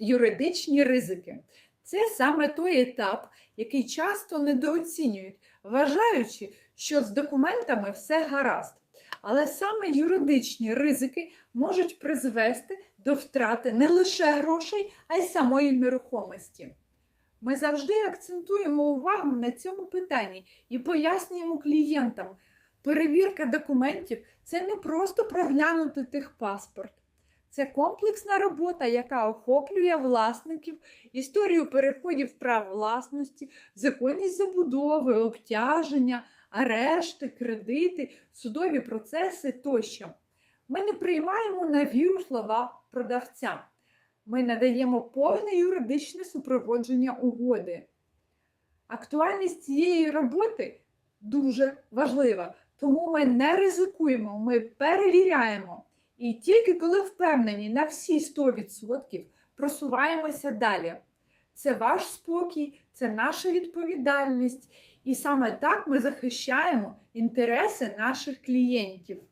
юридичні ризики. Це саме той етап, який часто недооцінюють, вважаючи, що з документами все гаразд. Але саме юридичні ризики можуть призвести до втрати не лише грошей, а й самої нерухомості. Ми завжди акцентуємо увагу на цьому питанні і пояснюємо клієнтам, перевірка документів це не просто проглянути техпаспорт. Це комплексна робота, яка охоплює власників, історію переходів прав власності, законність забудови, обтяження, арешти, кредити, судові процеси тощо. Ми не приймаємо на віру слова продавця. Ми надаємо повне юридичне супроводження угоди. Актуальність цієї роботи дуже важлива, тому ми не ризикуємо, ми перевіряємо. І тільки коли впевнені на всі 100% просуваємося далі. Це ваш спокій, це наша відповідальність. І саме так ми захищаємо інтереси наших клієнтів.